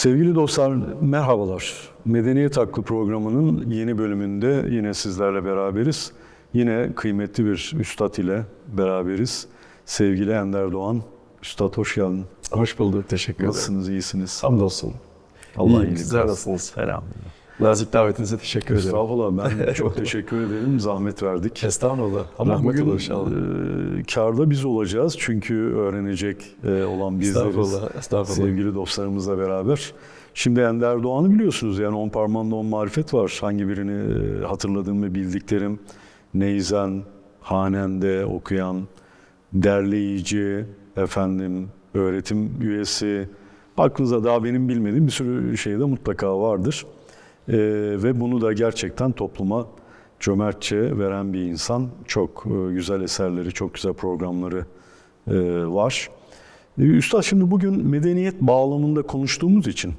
Sevgili dostlar, merhabalar. Medeniyet Hakkı programının yeni bölümünde yine sizlerle beraberiz. Yine kıymetli bir üstad ile beraberiz. Sevgili Ender Doğan. Üstad hoş geldin. Hoş bulduk, teşekkür ederim. Nasılsınız, iyisiniz? Hamdolsun. Allah iyilik sizler nasılsınız? Elhamdülillah. Nazik davetinize teşekkür ederim. Estağfurullah ben çok teşekkür ederim. Zahmet verdik. Estağfurullah. Ama Rahmet bugün olur inşallah. e, kârda biz olacağız çünkü öğrenecek e, olan bizleriz. Estağfurullah, estağfurullah. Sevgili dostlarımızla beraber. Şimdi Ender Doğan'ı biliyorsunuz yani on parmağında on marifet var. Hangi birini e, hatırladığım ve bildiklerim. Neyzen, hanende okuyan, derleyici, efendim öğretim üyesi. Aklınıza daha benim bilmediğim bir sürü şey de mutlaka vardır. E, ve bunu da gerçekten topluma cömertçe veren bir insan. Çok e, güzel eserleri, çok güzel programları e, var. E, Üstad şimdi bugün medeniyet bağlamında konuştuğumuz için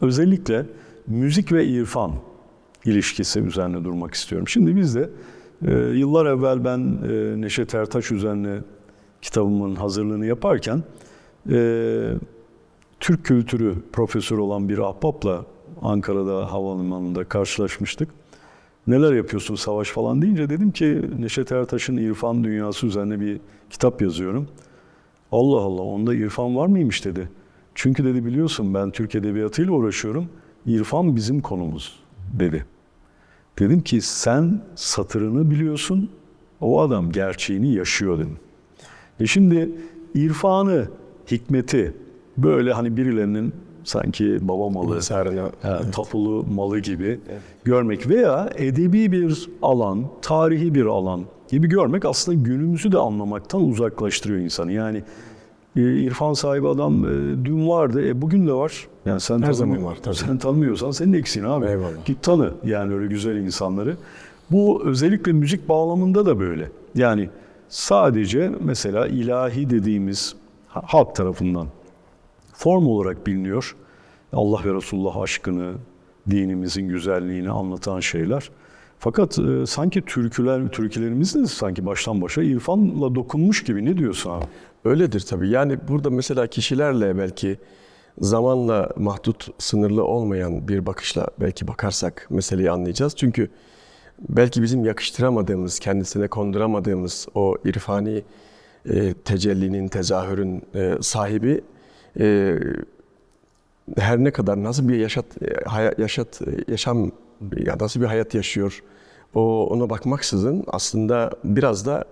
özellikle müzik ve irfan ilişkisi üzerine durmak istiyorum. Şimdi biz de e, yıllar evvel ben e, Neşet Ertaş üzerine kitabımın hazırlığını yaparken e, Türk kültürü profesörü olan bir ahbapla Ankara'da havalimanında karşılaşmıştık. Neler yapıyorsun savaş falan deyince dedim ki Neşet Ertaş'ın irfan dünyası üzerine bir kitap yazıyorum. Allah Allah onda irfan var mıymış dedi. Çünkü dedi biliyorsun ben Türk Edebiyatı'yla uğraşıyorum. İrfan bizim konumuz dedi. Dedim ki sen satırını biliyorsun. O adam gerçeğini yaşıyor dedim. E şimdi irfanı, hikmeti böyle hani birilerinin sanki baba malı, Mesela Ha, tapulu malı gibi görmek veya edebi bir alan, tarihi bir alan gibi görmek aslında günümüzü de anlamaktan uzaklaştırıyor insanı. Yani e, irfan sahibi adam e, dün vardı, e, bugün de var. Yani sen Her tanımıyor- zaman var, tabii. Sen tanımıyorsan senin eksiğin abi. Eyvallah. Git tanı yani öyle güzel insanları. Bu özellikle müzik bağlamında da böyle. Yani sadece mesela ilahi dediğimiz ha- halk tarafından form olarak biliniyor. Allah ve Resulullah aşkını, dinimizin güzelliğini anlatan şeyler. Fakat e, sanki türküler, türkülerimiz de sanki baştan başa irfanla dokunmuş gibi. Ne diyorsun abi? Öyledir tabii. Yani burada mesela kişilerle belki zamanla mahdut, sınırlı olmayan bir bakışla belki bakarsak meseleyi anlayacağız. Çünkü belki bizim yakıştıramadığımız, kendisine konduramadığımız o irfani e, tecellinin, tezahürün e, sahibi e, her ne kadar nasıl bir yaşat e, yaşat e, yaşam ya nasıl bir hayat yaşıyor o ona bakmaksızın aslında biraz da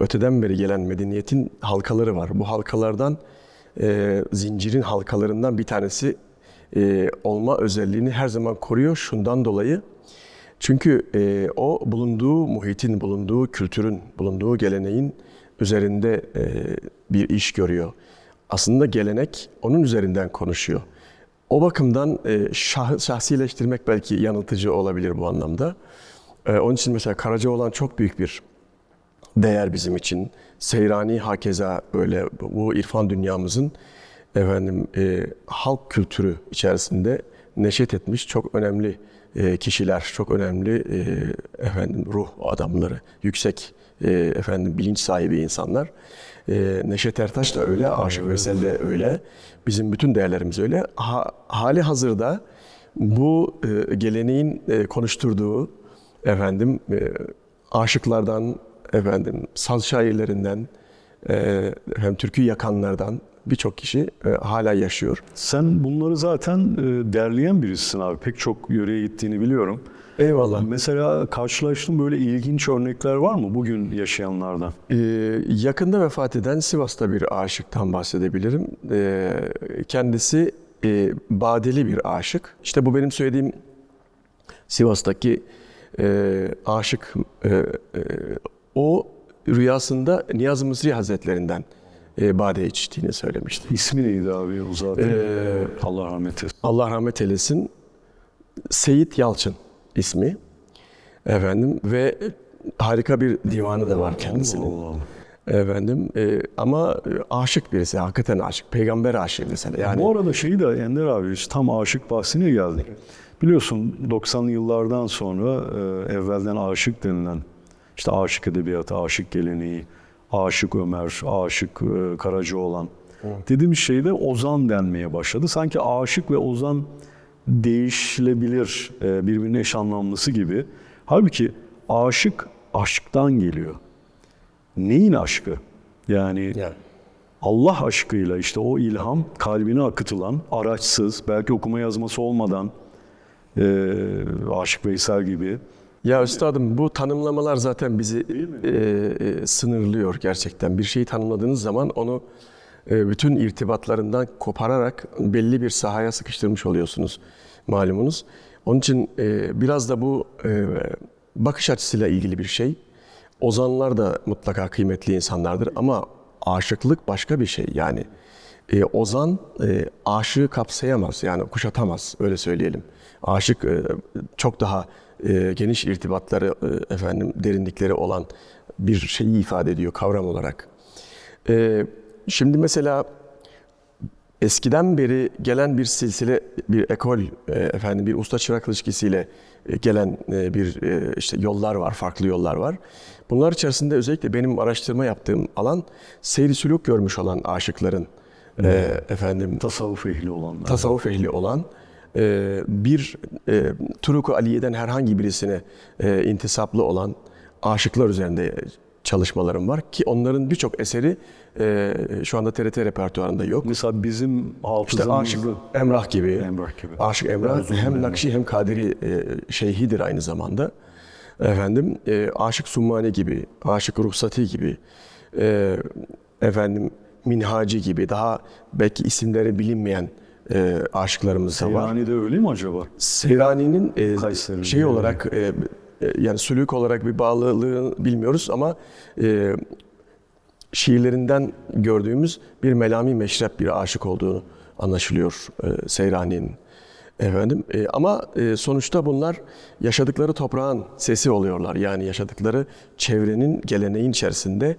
öteden beri gelen medeniyetin halkaları var. Bu halkalardan e, zincirin halkalarından bir tanesi e, olma özelliğini her zaman koruyor şundan dolayı. Çünkü e, o bulunduğu muhitin, bulunduğu kültürün, bulunduğu geleneğin üzerinde e, bir iş görüyor. Aslında gelenek onun üzerinden konuşuyor. O bakımdan e, şah, şahsileştirmek belki yanıltıcı olabilir bu anlamda. E, onun için mesela Karacaoğlan çok büyük bir değer bizim için. Seyrani hakeza öyle bu irfan dünyamızın efendim e, halk kültürü içerisinde neşet etmiş çok önemli e, kişiler, çok önemli e, efendim ruh adamları, yüksek e, efendim bilinç sahibi insanlar. E, Neşet Ertaş da öyle, Aşık Veysel de öyle. Bizim bütün değerlerimiz öyle. Ha, hali hazırda bu e, geleneğin e, konuşturduğu efendim e, aşıklardan, efendim saz şairlerinden, e, hem türkü yakanlardan birçok kişi e, hala yaşıyor. Sen bunları zaten e, derleyen birisin abi. Pek çok yöreye gittiğini biliyorum. Eyvallah. Mesela karşılaştığın böyle ilginç örnekler var mı bugün yaşayanlardan? Ee, yakında vefat eden Sivas'ta bir aşıktan bahsedebilirim. Ee, kendisi e, badeli bir aşık. İşte bu benim söylediğim Sivas'taki e, aşık e, e, o rüyasında Niyazi Mısri Hazretlerinden e, bade içtiğini söylemişti. İsmi neydi abi o zaten? Ee, Allah rahmet eylesin. Allah rahmet eylesin. Seyit Yalçın ismi. Efendim ve harika bir divanı da var kendisinin. Allah Allah. Efendim e, ama aşık birisi, hakikaten aşık. Peygamber aşığı mesela. Yani Bu arada şeyi de Ender abi işte tam aşık bahsine geldik. Biliyorsun 90'lı yıllardan sonra e, evvelden aşık denilen işte aşık edebiyatı, aşık geleneği, aşık Ömer, aşık e, Karacaoğlan Dediğimiz şeyde ozan denmeye başladı. Sanki aşık ve ozan değişilebilir, e, birbirine eş anlamlısı gibi. Halbuki aşık aşktan geliyor. Neyin aşkı? Yani Yani. Allah aşkıyla işte o ilham kalbine akıtılan, araçsız, belki okuma yazması olmadan e, Aşık Veysel gibi Ya üstadım bu tanımlamalar zaten bizi e, e, sınırlıyor gerçekten. Bir şeyi tanımladığınız zaman onu bütün irtibatlarından kopararak belli bir sahaya sıkıştırmış oluyorsunuz malumunuz. Onun için e, biraz da bu e, bakış açısıyla ilgili bir şey. Ozanlar da mutlaka kıymetli insanlardır ama aşıklık başka bir şey yani. E, ozan e, aşığı kapsayamaz yani kuşatamaz öyle söyleyelim. Aşık e, çok daha e, geniş irtibatları e, efendim derinlikleri olan bir şeyi ifade ediyor kavram olarak. E, şimdi mesela eskiden beri gelen bir silsile, bir ekol, e, efendim bir usta çırak ilişkisiyle e, gelen e, bir işte yollar var, farklı yollar var. Bunlar içerisinde özellikle benim araştırma yaptığım alan seyri sülük görmüş olan aşıkların e, efendim tasavvuf ehli olanlar. tasavvuf ehli olan e, bir e, Turuk-u Aliye'den herhangi birisine e, intisaplı olan aşıklar üzerinde çalışmalarım var ki onların birçok eseri e, şu anda TRT repertuarında yok. Mesela bizim İşte hafızamızda Aşık Emrah gibi. Emrah gibi. Aşık Emrah hem Nakşi hem Kadiri e, şeyhidir aynı zamanda. Efendim e, Aşık Summani gibi, Aşık Ruhsati gibi, e, efendim Minhaci gibi daha belki isimleri bilinmeyen e, aşıklarımız da var. yani de öyle mi acaba? Seyrani'nin e, şey olarak e, yani sülük olarak bir bağlılığı bilmiyoruz ama e, şiirlerinden gördüğümüz bir melami meşrep bir aşık olduğunu anlaşılıyor e, Seyrani'nin. Efendim e, ama e, sonuçta bunlar yaşadıkları toprağın sesi oluyorlar. Yani yaşadıkları çevrenin geleneğin içerisinde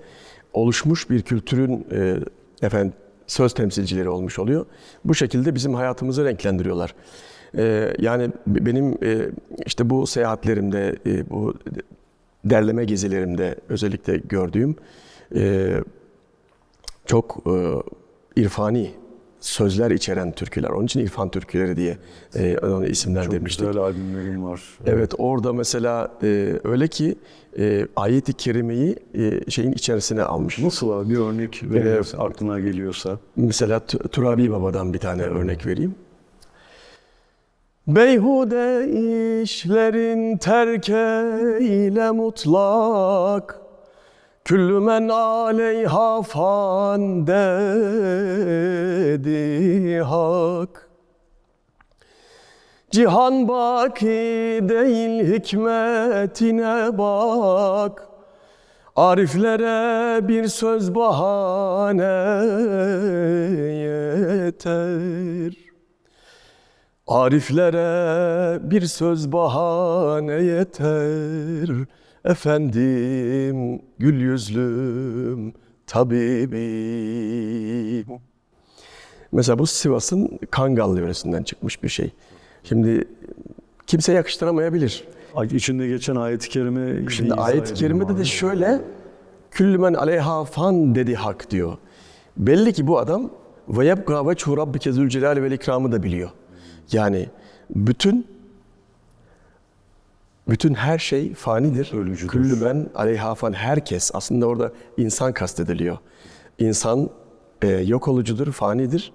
oluşmuş bir kültürün e, efendim söz temsilcileri olmuş oluyor. Bu şekilde bizim hayatımızı renklendiriyorlar. E, yani benim e, işte bu seyahatlerimde, e, bu derleme gezilerimde özellikle gördüğüm e, çok e, irfani sözler içeren türküler. Onun için irfan türküleri diye e, onu Çok isimlendirmiştik. güzel albümlerim var. Evet orada mesela e, öyle ki e, ayet-i kerimeyi e, şeyin içerisine almış. Nasıl abi bir örnek verirsin aklına geliyorsa. Mesela Turabi Baba'dan bir tane örnek vereyim. Beyhude işlerin terk eyle mutlak. Küllü men aleyha fan dedi hak. Cihan baki değil hikmetine bak. Ariflere bir söz bahane yeter Ariflere bir söz bahane yeter Efendim gül yüzlüm tabibim Mesela bu Sivas'ın Kangal yöresinden çıkmış bir şey. Şimdi kimse yakıştıramayabilir. Ay, İçinde geçen ayet-i kerime Şimdi ayet-i kerimede de şöyle küllümen aleyha fan dedi hak diyor. Belli ki bu adam ve yebqa ve rabbike zülcelali vel ikramı da biliyor. Yani bütün bütün her şey fanidir. Ölücüdür. Küllümen aleyha fan herkes aslında orada insan kastediliyor. İnsan e, yok olucudur, fanidir.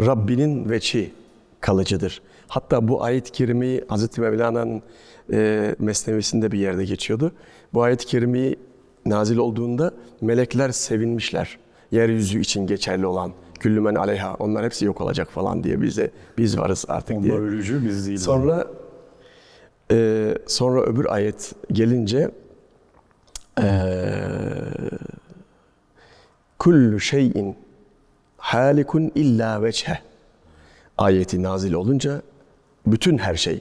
Rabbinin veçi kalıcıdır. Hatta bu ayet-i kerimeyi Hazreti Mevlana'nın e, mesnevisinde bir yerde geçiyordu. Bu ayet-i kerimeyi nazil olduğunda melekler sevinmişler. Yeryüzü için geçerli olan küllümen aleyha onlar hepsi yok olacak falan diye bize biz varız artık diye. Onlar ölücü biz değiliz. Sonra e, sonra öbür ayet gelince e, kullu şeyin halikun illa veçhe ayeti nazil olunca bütün her şey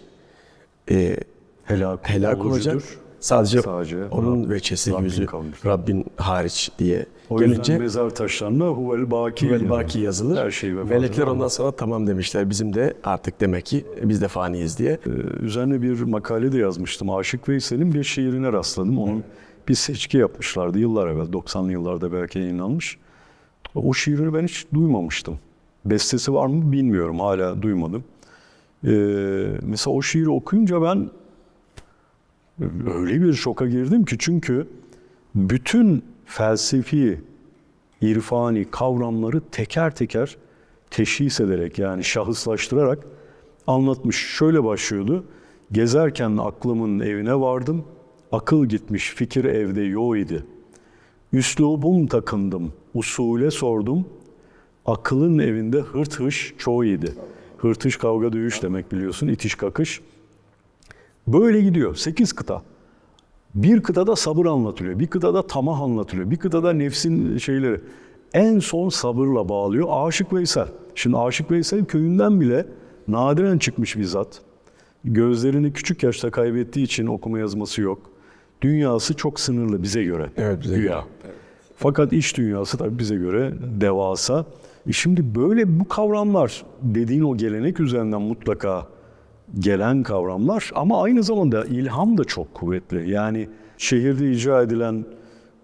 e, helak, helak olacak. Sadece, Sadece onun veçesi Rabbin yüzü kalır. Rabbin hariç diye O yüzden gelince mezar taşlarına huvel baki. Vel baki yazılır. Her şey vefat Melekler ondan sonra tamam demişler. Bizim de artık demek ki biz de faniyiz diye. Ee, üzerine bir makale de yazmıştım. Aşık Veysel'in bir şiirine rastladım. Onun bir seçki yapmışlardı yıllar evvel. 90'lı yıllarda belki yayınlanmış. O şiiri ben hiç duymamıştım. Bestesi var mı bilmiyorum. Hala duymadım. Ee, mesela o şiiri okuyunca ben öyle bir şoka girdim ki çünkü bütün felsefi, irfani kavramları teker teker teşhis ederek yani şahıslaştırarak anlatmış. Şöyle başlıyordu. Gezerken aklımın evine vardım. Akıl gitmiş fikir evde yo idi. Üslubum takındım, usule sordum. Akılın evinde hırt hış çoğu idi. Hırtış kavga dövüş demek biliyorsun, itiş kakış. Böyle gidiyor. Sekiz kıta. Bir kıtada sabır anlatılıyor, bir kıtada tamah anlatılıyor, bir kıtada nefsin şeyleri. En son sabırla bağlıyor Aşık Veysel. Şimdi Aşık Veysel köyünden bile nadiren çıkmış bir zat. Gözlerini küçük yaşta kaybettiği için okuma yazması yok. Dünyası çok sınırlı bize göre. Evet, bize Güya. göre. Fakat iç dünyası tabii bize göre devasa. E şimdi böyle bu kavramlar dediğin o gelenek üzerinden mutlaka gelen kavramlar ama aynı zamanda ilham da çok kuvvetli. Yani şehirde icra edilen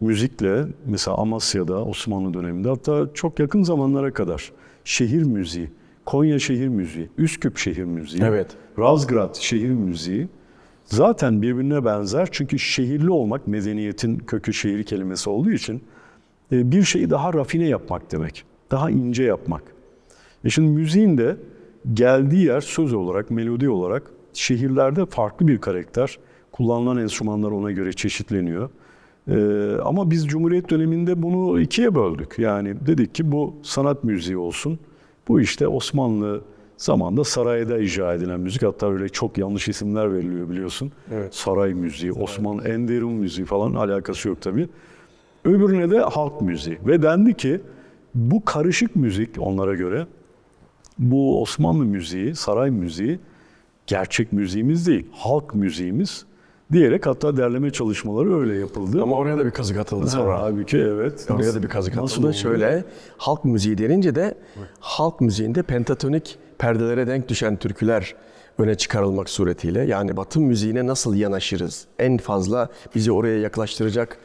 müzikle mesela Amasya'da Osmanlı döneminde hatta çok yakın zamanlara kadar şehir müziği, Konya şehir müziği, Üsküp şehir müziği, Evet. Razgrad şehir müziği zaten birbirine benzer. Çünkü şehirli olmak medeniyetin kökü şehir kelimesi olduğu için e, bir şeyi daha rafine yapmak demek. Daha ince yapmak. E şimdi müziğin de geldiği yer söz olarak, melodi olarak şehirlerde farklı bir karakter. Kullanılan enstrümanlar ona göre çeşitleniyor. E, ama biz Cumhuriyet döneminde bunu ikiye böldük. Yani dedik ki bu sanat müziği olsun. Bu işte Osmanlı zamanda sarayda icra edilen müzik. Hatta öyle çok yanlış isimler veriliyor biliyorsun. Evet. Saray müziği, Osmanlı Enderun müziği falan alakası yok tabii. Öbürüne de halk müziği. Ve dendi ki bu karışık müzik onlara göre bu Osmanlı müziği, saray müziği gerçek müziğimiz değil, halk müziğimiz diyerek hatta derleme çalışmaları öyle yapıldı. Ama oraya da bir kazık atıldı sonra. Sonra halbuki evet. Oraya Nasıl- da bir kazık nasıl atıldı. oldu? Şöyle halk müziği denince de halk müziğinde pentatonik perdelere denk düşen türküler öne çıkarılmak suretiyle yani Batı müziğine nasıl yanaşırız? En fazla bizi oraya yaklaştıracak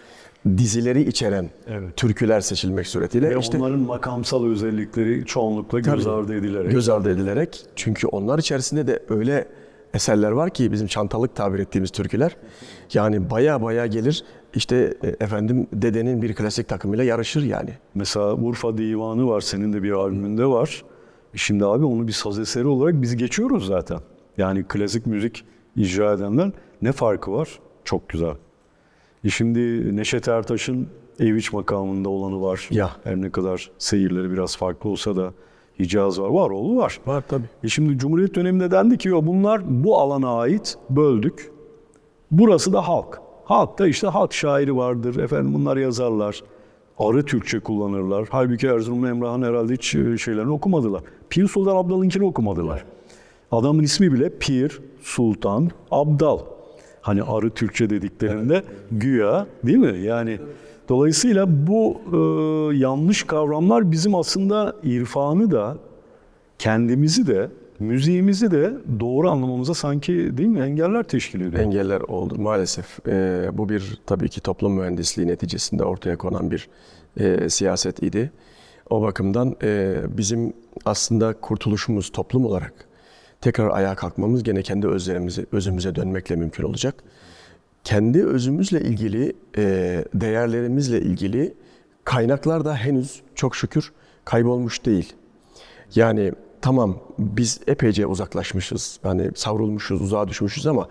dizileri içeren Evet. türküler seçilmek suretiyle Ve işte onların makamsal özellikleri çoğunlukla göz ardı edilerek. göz ardı edilerek çünkü onlar içerisinde de öyle eserler var ki bizim çantalık tabir ettiğimiz türküler yani baya baya gelir işte e, efendim dedenin bir klasik takımıyla yarışır yani. Mesela Urfa Divanı var, senin de bir albümünde var. Şimdi abi onu bir saz eseri olarak biz geçiyoruz zaten. Yani klasik müzik icra edenler ne farkı var? Çok güzel. Şimdi Neşet Ertaş'ın Eviç makamında olanı var. Ya. Her ne kadar seyirleri biraz farklı olsa da Hicaz var. Var oğlu var. Var tabii. E şimdi Cumhuriyet döneminde dendi ki "Yo, bunlar bu alana ait böldük. Burası da halk. Halkta işte halk şairi vardır. Efendim bunlar yazarlar. Arı Türkçe kullanırlar. Halbuki Erzurumlu Emrah'ın herhalde hiç e, şeylerini okumadılar. Pir Sultan Abdal'ınkini okumadılar. Adamın ismi bile Pir Sultan Abdal. Hani arı Türkçe dediklerinde güya değil mi? Yani dolayısıyla bu e, yanlış kavramlar bizim aslında irfanı da kendimizi de müziğimizi de doğru anlamamıza sanki değil mi engeller teşkil ediyor. engeller oldu maalesef. Ee, bu bir tabii ki toplum mühendisliği neticesinde ortaya konan bir e, siyaset idi. O bakımdan e, bizim aslında kurtuluşumuz toplum olarak tekrar ayağa kalkmamız gene kendi özlerimize, özümüze dönmekle mümkün olacak. Kendi özümüzle ilgili, e, değerlerimizle ilgili kaynaklar da henüz çok şükür kaybolmuş değil. Yani tamam biz epeyce uzaklaşmışız. Yani savrulmuşuz, uzağa düşmüşüz ama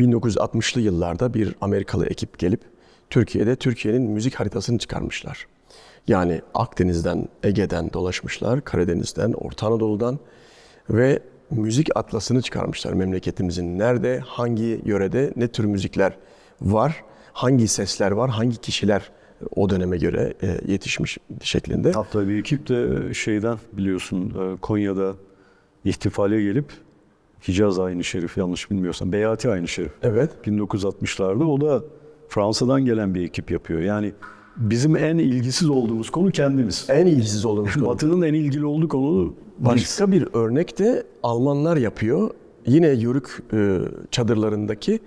1960'lı yıllarda bir Amerikalı ekip gelip Türkiye'de Türkiye'nin müzik haritasını çıkarmışlar. Yani Akdeniz'den, Ege'den dolaşmışlar, Karadeniz'den, Orta Anadolu'dan ve müzik atlasını çıkarmışlar. Memleketimizin nerede, hangi yörede, ne tür müzikler var, hangi sesler var, hangi kişiler o döneme göre e, yetişmiş şeklinde. Hatta bir ekip de şeyden biliyorsun e, Konya'da ihtifale gelip Hicaz Ayni Şerif yanlış bilmiyorsam Beyati Ayni Şerif Evet. 1960'larda o da Fransa'dan gelen bir ekip yapıyor. Yani bizim en ilgisiz olduğumuz konu kendimiz. En ilgisiz olduğumuz konu. Batı'nın en ilgili olduğu konu. Başka bir örnek de Almanlar yapıyor. Yine yörük e, çadırlarındaki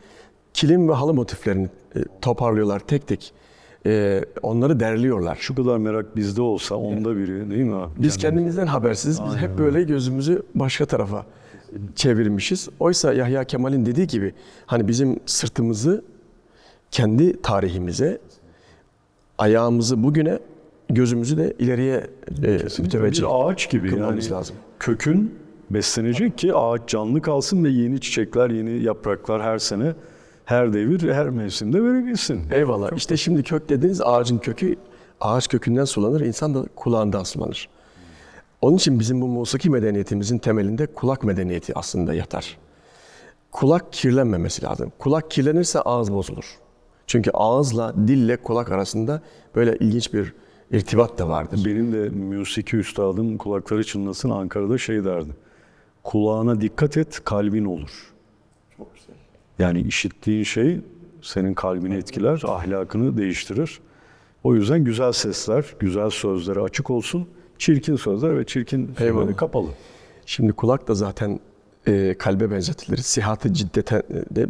kilim ve halı motiflerini e, toparlıyorlar tek tek. e, onları derliyorlar. Şu kadar merak bizde olsa onda biri değil mi abi? Biz kendimizden habersiz, biz hep böyle gözümüzü başka tarafa çevirmişiz. Oysa Yahya Kemal'in dediği gibi hani bizim sırtımızı kendi tarihimize, ayağımızı bugüne, gözümüzü de ileriye e, bir ağaç gibi yani lazım. kökün beslenecek ki ağaç canlı kalsın ve yeni çiçekler, yeni yapraklar her sene, her devir, her mevsimde verebilsin. Eyvallah. İşte şimdi kök dediğiniz ağacın kökü ağaç kökünden sulanır, insan da kulağından sulanır. Onun için bizim bu musiki medeniyetimizin temelinde kulak medeniyeti aslında yatar. Kulak kirlenmemesi lazım. Kulak kirlenirse ağız bozulur. Çünkü ağızla, dille kulak arasında böyle ilginç bir irtibat da vardır. Benim de müziki üstadım kulakları çınlasın Ankara'da şey derdi. Kulağına dikkat et, kalbin olur. Çok güzel. Yani işittiğin şey senin kalbini etkiler, ahlakını değiştirir. O yüzden güzel sesler, güzel sözlere açık olsun. Çirkin sözler ve çirkin sözlere kapalı. Şimdi kulak da zaten e, kalbe benzetilir. Sihat-ı ciddeten, de,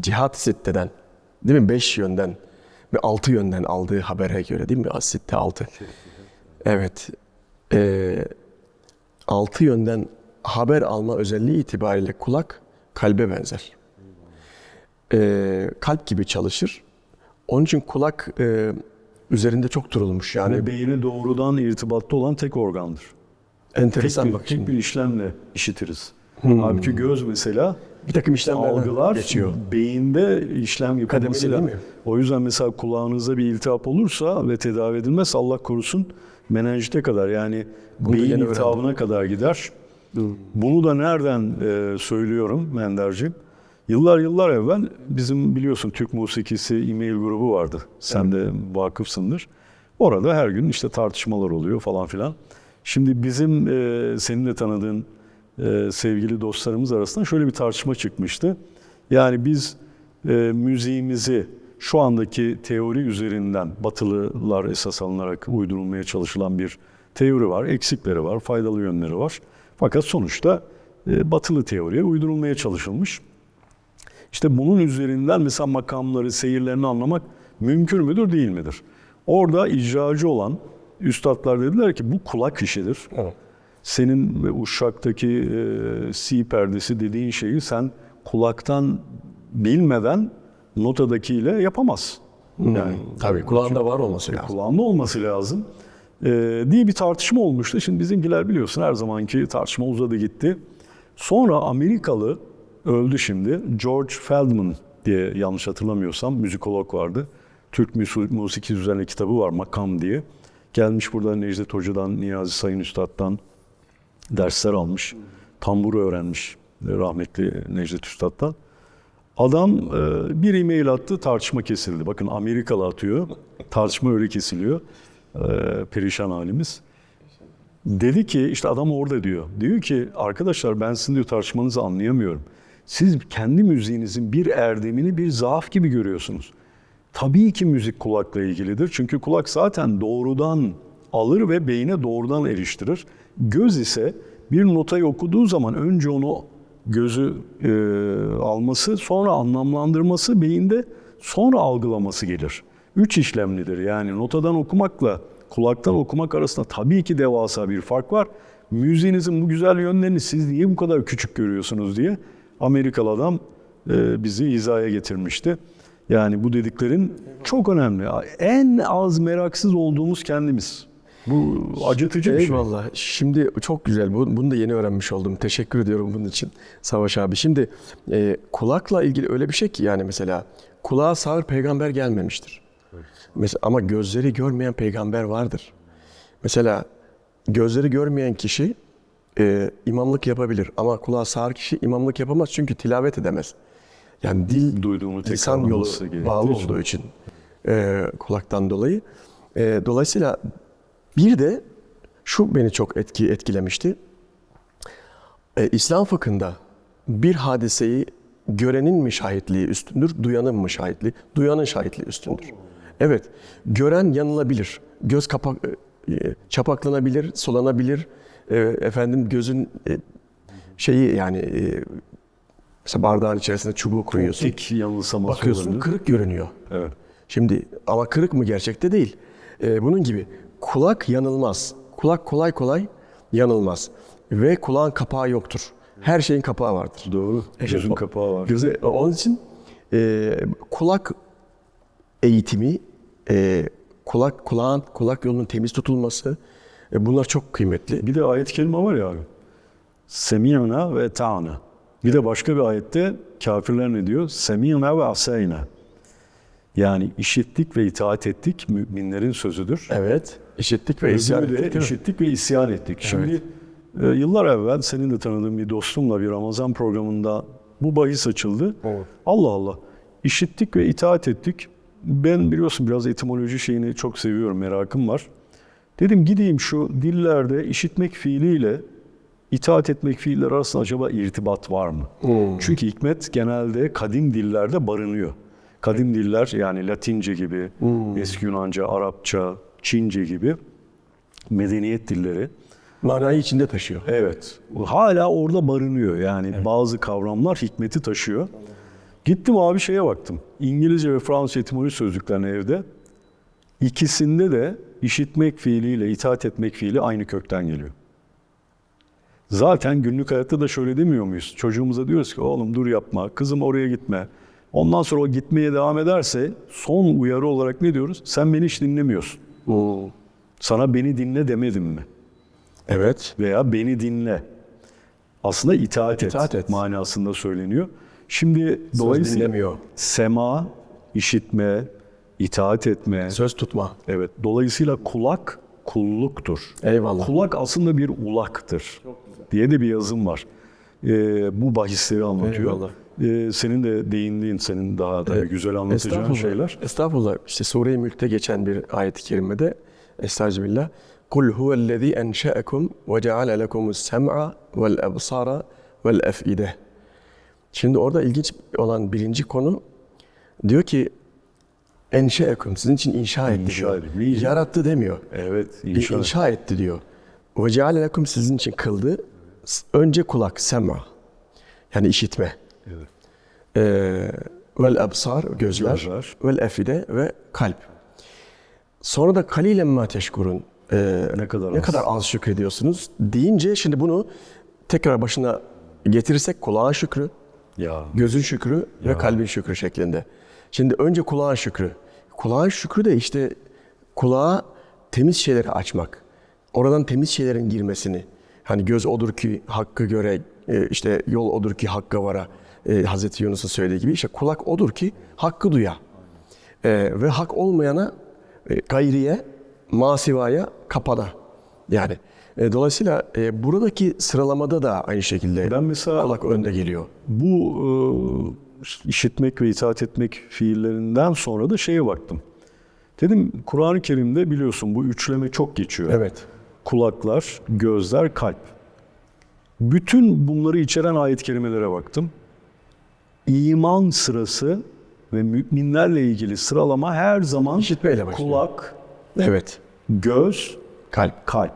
cihat sitteden, değil mi? Beş yönden ve altı yönden aldığı habere göre değil mi? Sitte altı. Evet. E, altı yönden haber alma özelliği itibariyle kulak kalbe benzer. E, kalp gibi çalışır. Onun için kulak e, üzerinde çok durulmuş. Yani Ve beyine doğrudan irtibatta olan tek organdır. enteresan tek bir, bak tek bir işlemle işitiriz. Halbuki göz mesela Bir takım işlemlerden algılar geçiyor. beyinde işlem yapılması değil mi? O yüzden mesela kulağınızda bir iltihap olursa ve tedavi edilmez Allah korusun menenjite kadar yani Bunu beyin iltihabına kadar gider. Bunu da nereden e, söylüyorum Menderciğim? Yıllar yıllar evvel bizim biliyorsun Türk musikisi e-mail grubu vardı. Sen de vakıfsındır. Orada her gün işte tartışmalar oluyor falan filan. Şimdi bizim e, senin de tanıdığın e, sevgili dostlarımız arasında şöyle bir tartışma çıkmıştı. Yani biz e, müziğimizi şu andaki teori üzerinden batılılar esas alınarak uydurulmaya çalışılan bir teori var. Eksikleri var, faydalı yönleri var. Fakat sonuçta e, batılı teoriye uydurulmaya çalışılmış. İşte bunun üzerinden mesela makamları, seyirlerini anlamak mümkün müdür, değil midir? Orada icracı olan üstadlar dediler ki bu kulak işidir. Evet. Senin ve Uşak'taki e, si perdesi dediğin şeyi sen kulaktan bilmeden notadakiyle yapamazsın. Yani Tabii kulağında var olması lazım. kulağında olması lazım e, diye bir tartışma olmuştu. Şimdi bizimkiler biliyorsun her zamanki tartışma uzadı gitti. Sonra Amerikalı öldü şimdi George Feldman diye yanlış hatırlamıyorsam müzikolog vardı. Türk musiki üzerine kitabı var Makam diye. Gelmiş burada Necdet Hoca'dan, Niyazi Sayın Üstad'dan dersler almış. Tamburu öğrenmiş e, rahmetli Necdet Üstad'dan. Adam e, bir e-mail attı, tartışma kesildi. Bakın Amerikalı atıyor, tartışma öyle kesiliyor. E, perişan halimiz. Dedi ki, işte adam orada diyor. Diyor ki, arkadaşlar ben sizin diyor tartışmanızı anlayamıyorum. Siz kendi müziğinizin bir erdemini bir zaaf gibi görüyorsunuz. Tabii ki müzik kulakla ilgilidir. Çünkü kulak zaten doğrudan alır ve beyine doğrudan eriştirir. Göz ise bir notayı okuduğu zaman önce onu gözü e, alması, sonra anlamlandırması beyinde, sonra algılaması gelir. Üç işlemlidir. Yani notadan okumakla kulaktan okumak arasında tabii ki devasa bir fark var. Müziğinizin bu güzel yönlerini siz niye bu kadar küçük görüyorsunuz diye Amerikalı adam e, bizi hizaya getirmişti. Yani bu dediklerin çok önemli. En az meraksız olduğumuz kendimiz. Bu acıtıcı bir şey. Eyvallah. Şimdi çok güzel. Bu- Bunu da yeni öğrenmiş oldum. Teşekkür ediyorum bunun için Savaş abi. Şimdi e, kulakla ilgili öyle bir şey ki yani mesela kulağa sağır peygamber gelmemiştir. Mesela, ama gözleri görmeyen peygamber vardır. Mesela gözleri görmeyen kişi e, imamlık yapabilir ama kulağı sağır kişi imamlık yapamaz çünkü tilavet edemez. Yani dil Duyduğunu lisan yolu bağlı olduğu için e, kulaktan dolayı. E, dolayısıyla bir de şu beni çok etki etkilemişti. E, İslam fıkhında bir hadiseyi görenin mi şahitliği üstündür, duyanın mı şahitliği? Duyanın şahitliği üstündür. Evet, gören yanılabilir. Göz kapak e, çapaklanabilir, sulanabilir. E, efendim gözün e, şeyi yani e, mesela bardağın içerisine çubuğu koyuyorsun. Optik yanılsaması Bakıyorsun olabilir. kırık görünüyor. Evet. Şimdi ama kırık mı gerçekte değil. Ee, bunun gibi kulak yanılmaz. Kulak kolay kolay yanılmaz. Ve kulağın kapağı yoktur. Her şeyin kapağı vardır. Doğru. Gözün o- kapağı var. Gözü, onun için e, kulak eğitimi, e, kulak kulağın kulak yolunun temiz tutulması e, bunlar çok kıymetli. Bir de ayet-i kerime var ya abi. Semi'na ve ta'na. Bir de başka bir ayette kafirler ne diyor? Semi'na ve asayna. Yani işittik ve itaat ettik müminlerin sözüdür. Evet. İşittik ve isyan Özünü de ettik. mi? işittik ve isyan ettik. Şimdi e, yıllar evvel senin de tanıdığın bir dostumla bir Ramazan programında bu bahis açıldı. Evet. Allah Allah. İşittik ve itaat ettik. Ben biliyorsun biraz etimoloji şeyini çok seviyorum, merakım var. Dedim gideyim şu dillerde işitmek fiiliyle itaat etmek fiiller arasında acaba irtibat var mı? Çünkü hikmet genelde kadim dillerde barınıyor. Kadim diller yani Latince gibi, eski Yunanca, Arapça, Çince gibi medeniyet dilleri. Manayı içinde taşıyor. Evet. Hala orada barınıyor. Yani bazı kavramlar hikmeti taşıyor. Gittim abi şeye baktım. İngilizce ve Fransız etimoloji sözlüklerine evde. İkisinde de işitmek fiiliyle itaat etmek fiili aynı kökten geliyor. Zaten günlük hayatta da şöyle demiyor muyuz? Çocuğumuza diyoruz ki oğlum dur yapma, kızım oraya gitme. Ondan sonra o gitmeye devam ederse son uyarı olarak ne diyoruz? Sen beni hiç dinlemiyorsun. Sana beni dinle demedim mi? Evet. veya beni dinle. Aslında itaat, İtaat et, et. manasında söyleniyor. Şimdi Söz dolayısıyla dinlemiyor. sema, işitme, itaat etme. Söz tutma. Evet. Dolayısıyla kulak kulluktur. Eyvallah. Kulak aslında bir ulaktır diye de bir yazım var. Ee, bu bahisleri anlatıyor. Eyvallah. Ee, senin de değindiğin, senin daha da güzel anlatacağın Estağfurullah. şeyler. Estağfurullah. İşte Sure-i Mülk'te geçen bir ayet-i kerimede Estağfirullah. Kul huvellezî enşe'ekum ve ceale lekumus sem'a vel ebsara vel ef'ide. Şimdi orada ilginç olan birinci konu diyor ki enşe'ekum sizin için inşa etti İnşa diyor. Yarattı demiyor. Evet. İnşa, inşallah. etti diyor. Ve ceale lekum sizin için kıldı. Önce kulak, sema. Yani işitme. Evet. Ee, vel ebsar, gözler. Gözler. Vel efide ve kalp. Sonra da kalilen ma teşkurun. Ee, Ne kadar ne az. kadar az şükrediyorsunuz deyince şimdi bunu tekrar başına getirirsek kulağın şükrü, Ya. gözün şükrü ve kalbin şükrü şeklinde. Şimdi önce kulağın şükrü. Kulağın şükrü de işte kulağa temiz şeyleri açmak. Oradan temiz şeylerin girmesini. Hani göz odur ki hakkı göre, e, işte yol odur ki hakka vara. E, Hazreti Yunus'un söylediği gibi işte kulak odur ki hakkı duya. E, ve hak olmayana e, gayriye, masivaya kapana. Yani e, dolayısıyla e, buradaki sıralamada da aynı şekilde Ben mesela- kulak önde geliyor. Bu e, işitmek ve itaat etmek fiillerinden sonra da şeye baktım. Dedim Kur'an-ı Kerim'de biliyorsun bu üçleme çok geçiyor. Evet. Kulaklar, gözler, kalp. Bütün bunları içeren ayet-i kerimelere baktım. İman sırası ve müminlerle ilgili sıralama her zaman İşitmeyle başlıyor. kulak, Evet. göz, Kalp. kalp.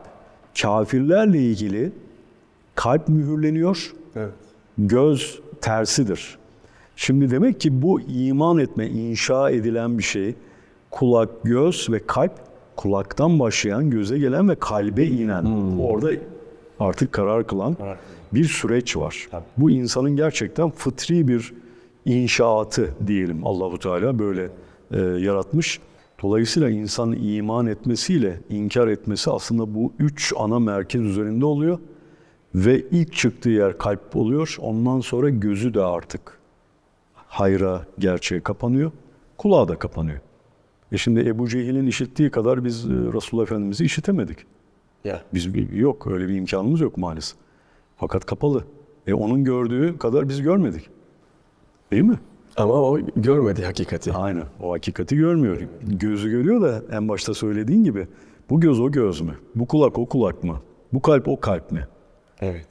Kafirlerle ilgili kalp mühürleniyor, Evet. göz tersidir. Şimdi demek ki bu iman etme, inşa edilen bir şey. Kulak, göz ve kalp kulaktan başlayan, göze gelen ve kalbe inen. Orada artık karar kılan bir süreç var. Bu insanın gerçekten fıtri bir inşaatı diyelim. Allahu Teala böyle e, yaratmış. Dolayısıyla insan iman etmesiyle inkar etmesi aslında bu üç ana merkez üzerinde oluyor. Ve ilk çıktığı yer kalp oluyor. Ondan sonra gözü de artık hayra, gerçeğe kapanıyor. Kulağı da kapanıyor. E şimdi Ebu Cehil'in işittiği kadar biz e, Resulullah Efendimiz'i işitemedik. Ya. Biz yok öyle bir imkanımız yok maalesef. Fakat kapalı. E onun gördüğü kadar biz görmedik. Değil mi? Ama o görmedi hakikati. Aynen. O hakikati görmüyor. Gözü görüyor da en başta söylediğin gibi bu göz o göz mü? Bu kulak o kulak mı? Bu kalp o kalp mi? Evet.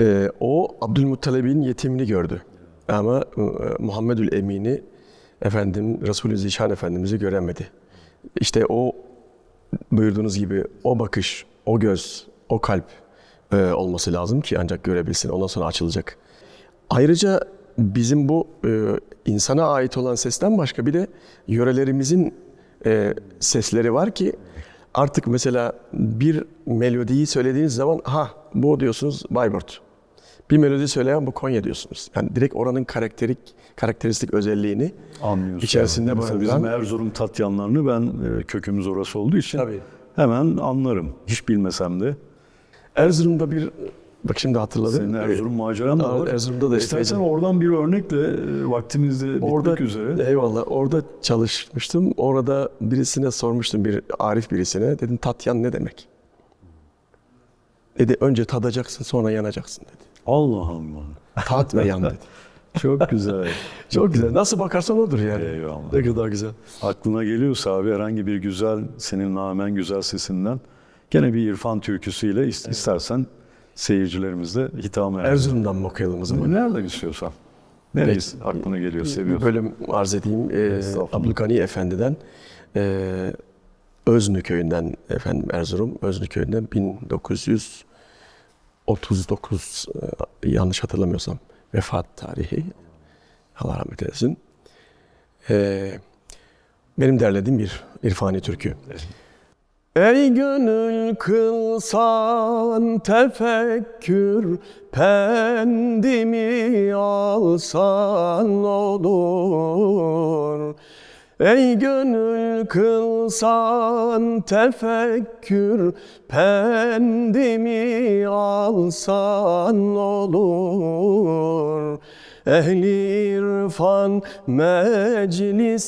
Ee, o Abdülmuttalib'in yetimini gördü. Ama e, Muhammedül Emin'i efendim Resulü Zişan Efendimiz'i göremedi. İşte o buyurduğunuz gibi o bakış, o göz, o kalp e, olması lazım ki ancak görebilsin. Ondan sonra açılacak. Ayrıca bizim bu e, insana ait olan sesten başka bir de yörelerimizin e, sesleri var ki artık mesela bir melodiyi söylediğiniz zaman ha bu diyorsunuz Bayburt. Bir melodi söyleyen bu Konya diyorsunuz. Yani direkt oranın karakterik karakteristik özelliğini Anlıyorsun. İçerisinde Mesela barındıran- bizim Erzurum Tatyanlarını ben e, kökümüz orası olduğu için Tabii. hemen anlarım. Hiç bilmesem de. Erzurum'da bir bak şimdi hatırladım. Senin Erzurum maceran da var. Erzurum'da da İstersen epeyce. oradan bir örnekle e, vaktimizde bitmek Orada üzere. eyvallah orada çalışmıştım. Orada birisine sormuştum bir Arif birisine. Dedim tatyan ne demek? Dedi önce tadacaksın sonra yanacaksın dedi. Allah Allah. Tat ve yan dedi. Çok güzel. Çok güzel. Nasıl bakarsan odur yani. Eyvallah. Ne kadar güzel. Aklına geliyorsa abi herhangi bir güzel, senin namen güzel sesinden gene bir İrfan türküsüyle is- istersen seyircilerimizle hitam edelim. Erzurum'dan mı okuyalım o zaman? Nereden istiyorsan. Neresi aklına geliyor, seviyorsun. bölüm arz edeyim. Ee, Estağfurullah. Abdülgani Efendi'den e, Öznü köyünden efendim Erzurum Öznü köyünden 1939 e, yanlış hatırlamıyorsam vefat tarihi. Allah rahmet eylesin. Ee, benim derlediğim bir irfani türkü. Ey gönül kılsan tefekkür pendimi alsan olur. Ey gönül kılsan tefekkür pendimi alsan olur. Ehli irfan meclisine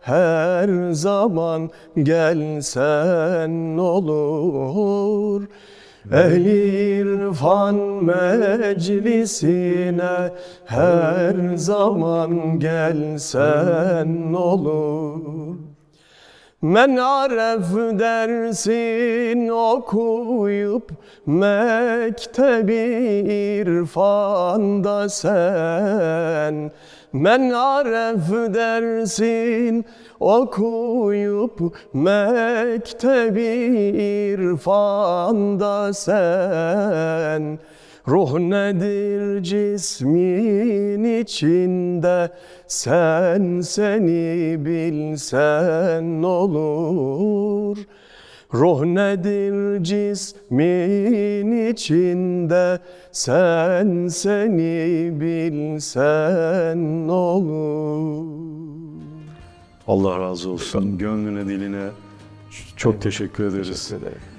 her zaman gelsen olur. Ehli irfan meclisine her zaman gelsen olur. Men aref dersin okuyup mektebi irfanda sen. Men aref dersin okuyup mektebi irfanda sen Ruh nedir cismin içinde sen seni bilsen olur. Ruh nedir cismin içinde sen seni bilsen olur. Allah razı olsun. Gönlüne, diline çok teşekkür ederiz. Teşekkür ederim.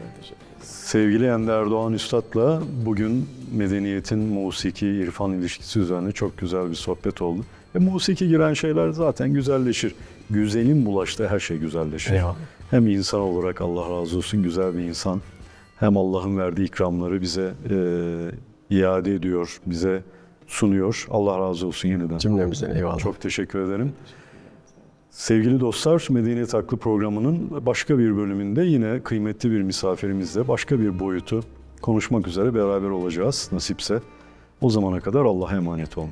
Sevgili Ender Doğan Üstad'la bugün medeniyetin musiki irfan ilişkisi üzerine çok güzel bir sohbet oldu. Ve musiki giren şeyler zaten güzelleşir. Güzelin bulaştığı her şey güzelleşir. Eyvallah. Hem insan olarak Allah razı olsun güzel bir insan. Hem Allah'ın verdiği ikramları bize e, iade ediyor, bize sunuyor. Allah razı olsun yeniden. Cümlemizden eyvallah. Çok teşekkür ederim. Sevgili dostlar, Medeniyet Aklı programının başka bir bölümünde yine kıymetli bir misafirimizle başka bir boyutu konuşmak üzere beraber olacağız nasipse. O zamana kadar Allah'a emanet olun.